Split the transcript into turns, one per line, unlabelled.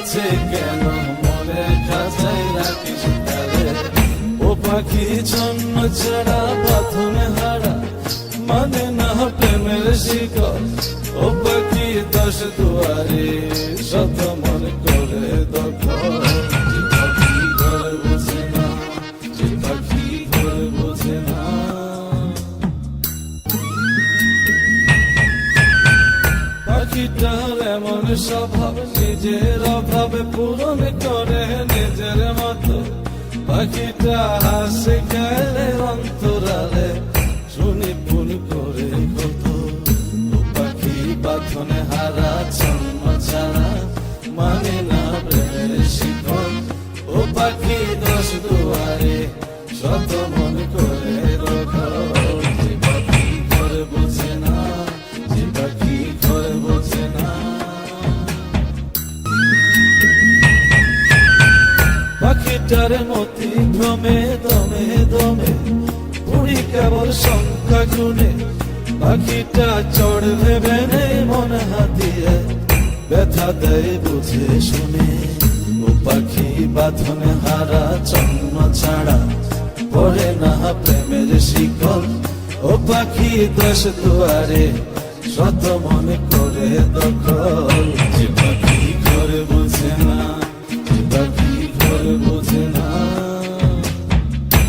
আছে কেন? মনে খাঁচাই রাখিস তারে ও পাখি জন্ম ছাড়া প্রথমে হারা মানে না প্রেমের শিকল ও পাখি দশ দুয়ারে শত মন করে দখল। পাখিটার এমন স্বভাব, নিজের পূরণ করে নিজের মতো। পাখিটা হাসে, খেলে, অন্তরালে শুনি ফুল করে কত। পাখি বাথনে হারা জন্ম ছাড়া মানে না শিকল ও পাখি দশ দুয়ারে শত পাখিটার মতি ভ্রমে দমে দমে। পুরি কেবল সংখ্যা গুনে পাখিটা চড় ভেবে মন হাতিয়ে ব্যথা দেয় বুঝে শুনে। ও পাখি বাঁধনে হারা, চন্ন ছাড়া পড়ে না প্রেমের শিকল। ও পাখি দশ দুয়ারে শত মনে করে দখল। বোঝে